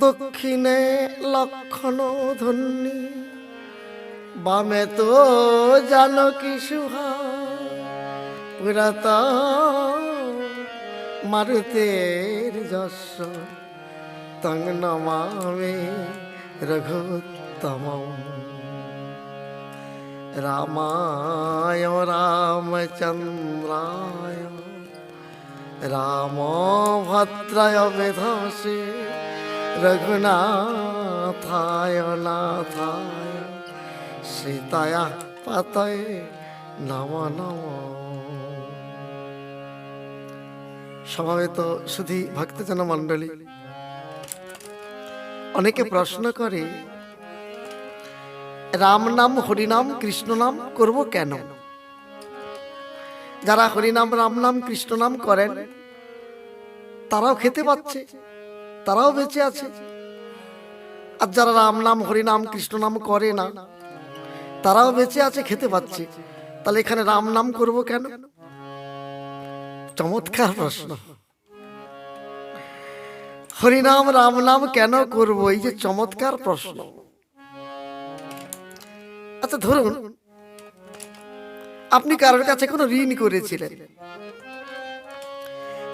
দক্ষিণে লক্ষণ ধন্যী। বামে তো জানকী সুহা পুরাত মারুতের যশ। তং নমামে রঘুত্তম রামায় রামচন্দ্রায় রাম ভদ্রায় বেধসে রঘুনাথায় নাথায় সীতায়া পাতয়ে নম নম ভক্তজন মণ্ডলী অনেকে প্রশ্ন করে রাম নাম হরিনাম কৃষ্ণ নাম করব কেন যারা হরিনাম রাম নাম কৃষ্ণ নাম করেন তারাও খেতে পাচ্ছে তারাও বেঁচে আছে। আর যারা রাম নাম হরিনাম কৃষ্ণ নাম করে না, তারাও বেঁচে আছে, খেতে পাচ্ছে। তাহলে এখানে রাম নাম করব কেন? চমৎকার প্রশ্ন। হরিনাম রাম নাম কেন করব? এই যে চমৎকার প্রশ্ন। আচ্ছা ধরুন, আপনি কারোর কাছে কোনো ঋণ করেছিলেন।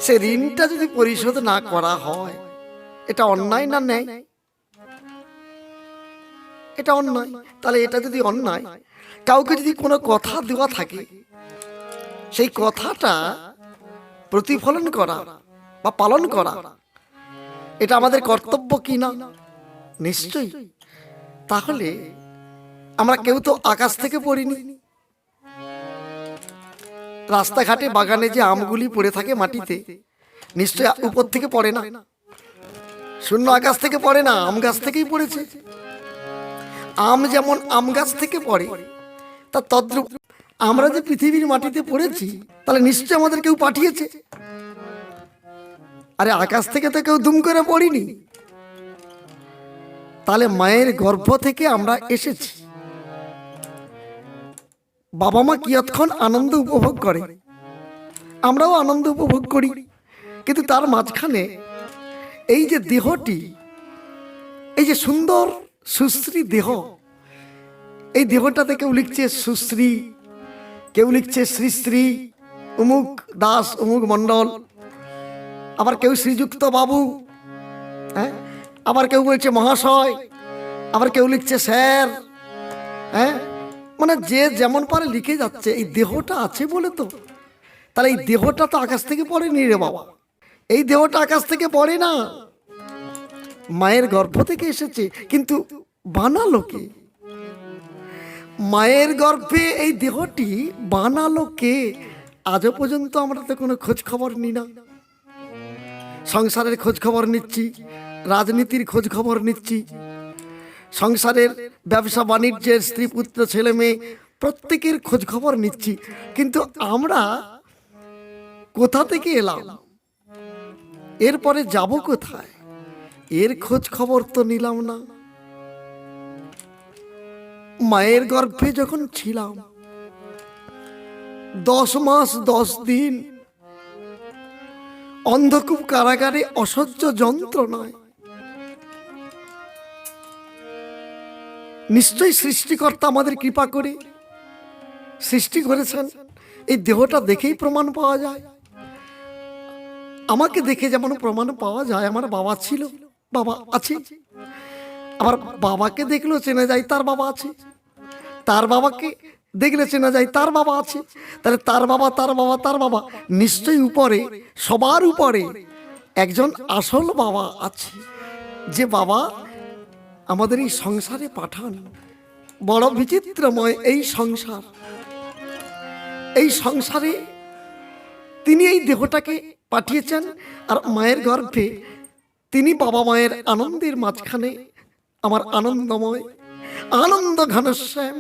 সে ঋণটা যদি পরিশোধ না করা হয় এটা অন্যায় না নেয় এটা অন্যায়? তাহলে এটা যদি অন্যায়? কাউকে যদি কোনো কথা দেওয়া থাকে সেই কথাটা প্রতিফলন করা বা পালন করা এটা আমাদের কর্তব্য কি না? নিশ্চয়ই। তাহলে আমরা কেউ তো আকাশ থেকে পড়িনি। রাস্তাঘাটে বাগানে যে আমগুলি পড়ে থাকে মাটিতে নিশ্চয় উপর থেকে পড়ে না। শূন্য আকাশ থেকে পড়ে না, আম গাছ থেকেই পড়েছে। আম যেমন আম গাছ থেকে পড়ে, তা তদ্রুপ আমরা যে পৃথিবীর মাটিতে পড়েছি, তাহলে নিশ্চয় আমাদের কেউ পাঠিয়েছে। আরে আকাশ থেকে তো কেউ দুম করে পড়িনি। তাহলে মায়ের গর্ভ থেকে আমরা এসেছি। বাবা মা কিয়ৎক্ষণ আনন্দ উপভোগ করে। আমরাও আনন্দ উপভোগ করি। কিন্তু তার মাঝখানে এই যে দেহটি, এই যে সুন্দর সুশ্রী দেহ, এই দেহটাতে কেউ লিখছে সুশ্রী, কেউ লিখছে শ্রীশ্রী শ্রী অমুক দাস অমুক মণ্ডল, আবার কেউ শ্রীযুক্ত বাবু হ্যাঁ? আবার কেউ বলছে মহাশয়, আবার কেউ লিখছে স্যার হ্যাঁ? মানে যে যেমন পারে লিখে যাচ্ছে, এই দেহটা আছে বলে তো? তাহলে এই দেহটা তো আকাশ থেকে পড়েনি রে বাবা। এই দেহটা আকাশ থেকে পড়ে না। মায়ের গর্ভ থেকে এসেছে, কিন্তু বানালো কে? মায়ের গর্ভে এই দেহটি বানালো কে? আজও পর্যন্ত আমরা তো কোনো খোঁজ খবর নিই না। সংসারের খোঁজ খবর নিচ্ছি, রাজনীতির খোঁজ খবর নিচ্ছি। সংসারের ব্যবসা বাণিজ্যের স্ত্রী, পুত্র, ছেলে, মেয়ে, প্রত্যেকের খোঁজ খবর নিচ্ছি। কিন্তু আমরা কোথা থেকে এলাম? এরপরে যাব কোথায়? এর খোঁজ খবর তো নিলাম না। মায়ের গর্ভে যখন ছিলাম, দশ মাস দশ দিন, অন্ধকূপ কারাগারে অসহ্য যন্ত্রণায় নিশ্চয়ই সৃষ্টিকর্তা আমাদের কৃপা করে সৃষ্টি করেছেন। এই দেহটা দেখেই প্রমাণ পাওয়া যায়। আমাকে দেখে যেমন প্রমাণ পাওয়া যায়, আমার বাবা ছিল, বাবা আছে। আবার বাবাকে দেখলেও চেনা যায় তার বাবা আছে। তার বাবাকে দেখলে চেনা যায় তার বাবা আছে। তাহলে তার বাবা তার বাবা তার বাবা নিশ্চয়ই উপরে, সবার উপরে একজন আসল বাবা আছে। যে বাবা আমাদের এই সংসারে পাঠান। বড় বিচিত্রময় এই সংসার। এই সংসারে তিনি এই দেহটাকে পাঠিয়েছেন আর মায়ের গর্ভে তিনি বাবা মায়ের আনন্দের মাঝখানে আমার আনন্দময় আনন্দ ঘনশ্যাম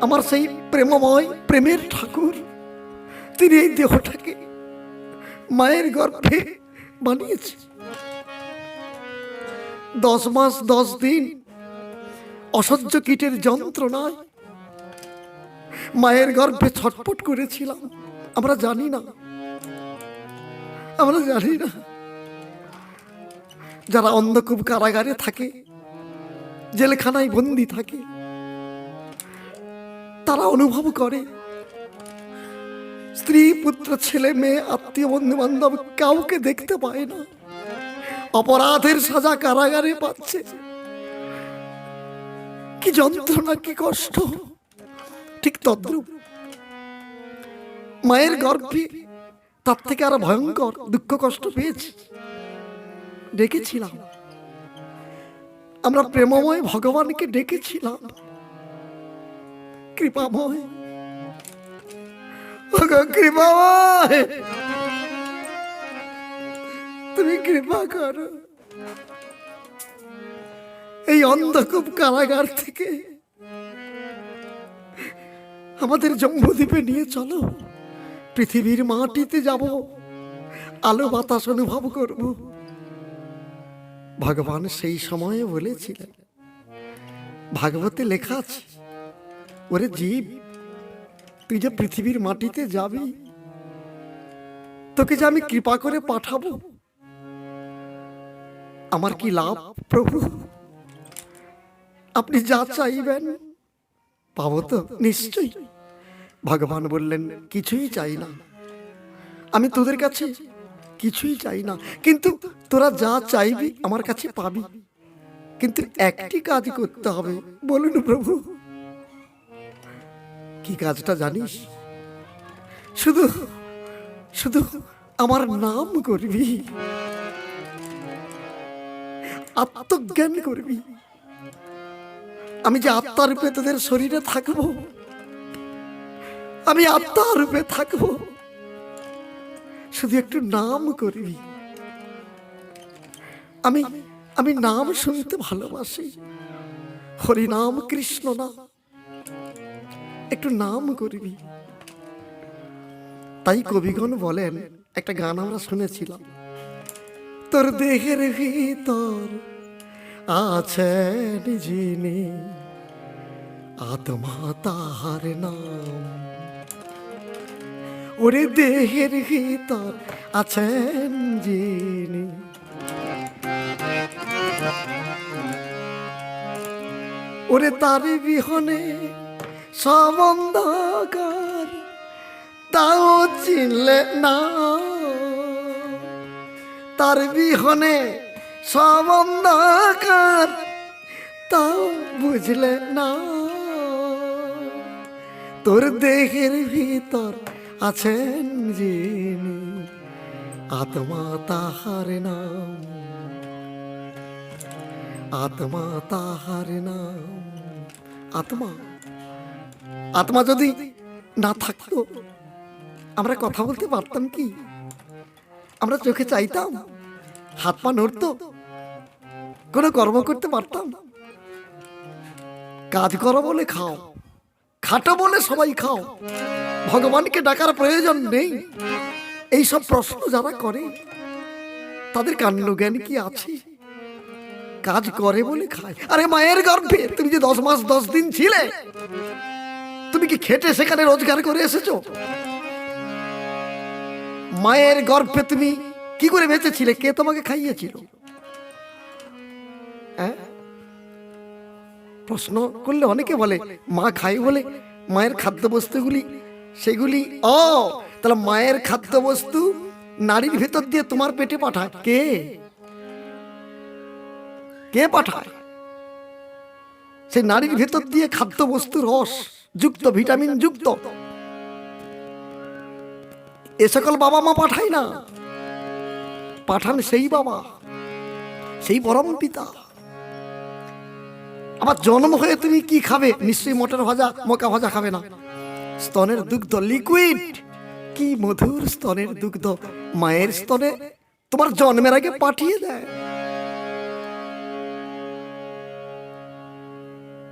আমার সেই প্রেমময়, প্রেমের ঠাকুর। তিনি এই দেহটাকে মায়ের গর্ভে বানিয়েছে দশ মাস, দশ দিন অসহ্য কীটের যন্ত্রণায় মায়ের গর্ভে ছটপট করেছিলাম। আমরা জানি না। আমরা জানি না। যারা অন্ধকূপ কারাগারে থাকে, জেলখানায় বন্দি থাকে, তারা অনুভব করে, স্ত্রী, পুত্র, ছেলে, মেয়ে, আত্মীয় বন্ধু বান্ধব কাউকে দেখতে পায় না। অপরাধের সাজা কারাগারে পাচ্ছে। কি যন্ত্রণা, কি কষ্ট। ঠিক তদ্রুপ। মায়ের গর্ভে তার থেকে আরও ভয়ঙ্কর দুঃখ কষ্ট পেয়েছি। ডেকেছিলাম। আমরা প্রেমময় ভগবানকে ডেকেছিলাম। কৃপাময়। কৃপাময়। তুমি কৃপা করো। এই অন্ধকূপ কারাগার থেকে আমাদের জম্বুদ্বীপে নিয়ে চলো। পৃথিবীর মাটিতে যাব। আলো বাতাস অনুভব করব। ভগবান সেই সময়ে বলেছিলেন, ভাগবতে লেখা আছে, ওরে জীব, তুই যে পৃথিবীর মাটিতে যাবি, তোকে যে আমি কৃপা করে পাঠাবো, আমার কি লাভ প্রভু? আপনি যা চাইবেন পাবো তো নিশ্চয়ই। ভগবান বললেন, কিছুই চাই না। আমি তোদের কাছে কিছুই চাই না। কিন্তু তোরা যা চাইবি আমার কাছে পাবি। কিন্তু একটি কাজ করতে হবে। বলুন প্রভু। কি কাজটা জানিস? শুধু শুধু আমার নাম করবি। আত্মজ্ঞান করবি। আমি যে আত্মার রূপে তোদের শরীরে থাকব আমি আত্মার রূপে থাকব। শুধু একটু নাম করবি আমি আমি নাম শুনতে ভালোবাসি। হরি নাম কৃষ্ণ নাম একটু নাম করবি তাই কবিগণ বলেন, একটা গান আমরা শুনেছিলাম। তোর দেহের ভিতর আছেন যিনি, আত্মা তাহার নাম। ওরে দেহের ভিতর আছেন যিনি। ওরে তার বিহনে সমন্ধকার তাও চিনলে না। তার বিহনে সমন্ধকার তাও বুঝলে না। তোর দেহের ভিতর আছেন যিনি, আত্মা তাহার নাম। আত্মা তাহার নাম। আত্মা আত্মা যদি না থাকতো, আমরা কথা বলতে পারতাম কি? আমরা চোখে চাইতাম, হাত পা নড়তো, কোনো কর্ম করতে পারতাম? কাজ করো বলে খাও। খাটো বলে সবাই খাও। ভগবানকে ডাকার প্রয়োজন নেই। এই সব প্রশ্ন যারা করে, তাদের কাণ্ড জ্ঞান কি আছে? কাজ করে বলে খায়। আরে মায়ের গর্ভে, তুমি যে দশ মাস, দশ দিন ছিলে, তুমি কি খেটে সেখানে রোজগার করে এসেছ? মায়ের গর্ভে তুমি কি করে বেঁচেছিলে? কে তোমাকে খাইয়েছিল? হ্যাঁ? প্রশ্ন করলে অনেকে বলে, মা খায় বলে, মায়ের খাদ্যবস্তুগুলি, সেগুলি, অ, তাহলে মায়ের খাদ্যবস্তু নারীর ভেতর দিয়ে তোমার পেটে পাঠায়। কে? কে পাঠায়? সেই নারীর ভেতর দিয়ে খাদ্যবস্তু রস যুক্ত, ভিটামিন যুক্ত। এ সকল বাবা মা পাঠায় না। পাঠান সেই বাবা, সেই পরম পিতা। আবার জন্ম হয়ে তুমি কি খাবে? নিশ্চয়ই মটর ভাজা, মকা ভাজা খাবে না। স্তনের দুগ্ধ লিকুইড কি মধুর স্তনের দুগ্ধ। মায়ের স্তনে তোমার জন্মের আগে পাঠিয়ে দেয়।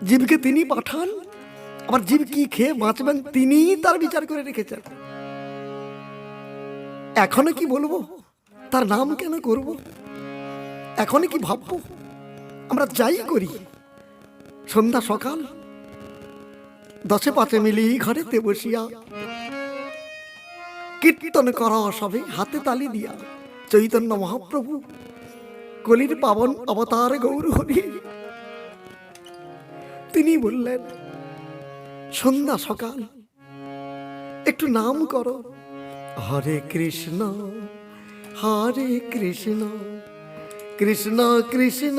জীবকে তিনি পাঠান। আবার জীব কি খেয়ে বাঁচবেন তিনি তার বিচার করে রেখেছেন। এখনও কি বলব? তার নাম কেন করব? এখনই কি ভাববো? আমরা যাই করি। সন্ধ্যা সকাল, দশে পাঁচে মিলি ঘরেতে বসিয়া কীর্তন করা সবে হাতে তালি দিয়া চৈতন্য মহাপ্রভু কলির পাবন অবতার গৌর হরি তিনি বললেন, সন্ধ্যা সকাল, একটু নাম করো। হরে কৃষ্ণ হরে কৃষ্ণ কৃষ্ণ কৃষ্ণ।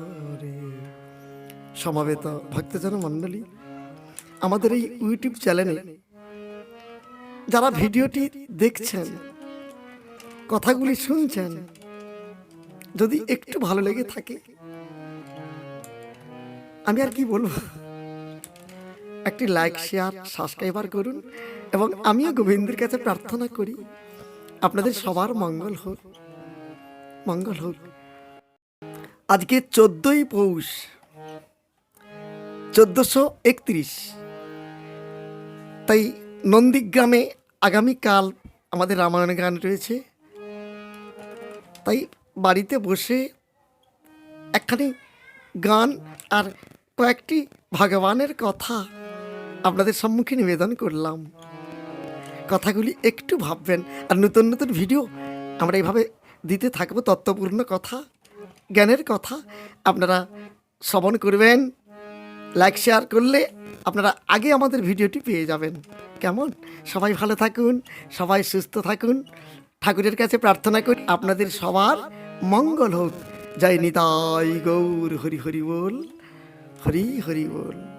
সমাবেত ভক্তজন মণ্ডলী, আমাদের এই ইউটিউব চ্যানেলে যারা ভিডিওটি দেখছেন, কথাগুলি শুনছেন, যদি একটু ভালো লেগে থাকে, আমি আর কি বলব? একটি লাইক শেয়ার সাবস্ক্রাইবার করুন এবং আমিও গোবিন্দের কাছে প্রার্থনা করি, আপনাদের সবার মঙ্গল হোক মঙ্গল হোক। আজকে চোদ্দই পৌষ চোদ্দশো একত্রিশ। তাই নন্দীগ্রামে আগামীকাল আমাদের রামায়ণ গান রয়েছে। তাই বাড়িতে বসে একখানি গান আর কয়েকটি ভগবানের কথা আপনাদের সম্মুখে নিবেদন করলাম। কথাগুলি একটু ভাববেন আর নতুন নতুন ভিডিও আমরা এইভাবে দিতে থাকব, তত্ত্বপূর্ণ কথা, জ্ঞানের কথা আপনারা শ্রবণ করবেন। লাইক শেয়ার করলে আপনারা আগে আমাদের ভিডিওটি পেয়ে যাবেন। কেমন? সবাই ভালো থাকুন, সবাই সুস্থ থাকুন। ঠাকুরের কাছে প্রার্থনা করি, আপনাদের সবার মঙ্গল হোক। জয় নিতাই গৌর, হরি হরি বল, হরি হরি বল।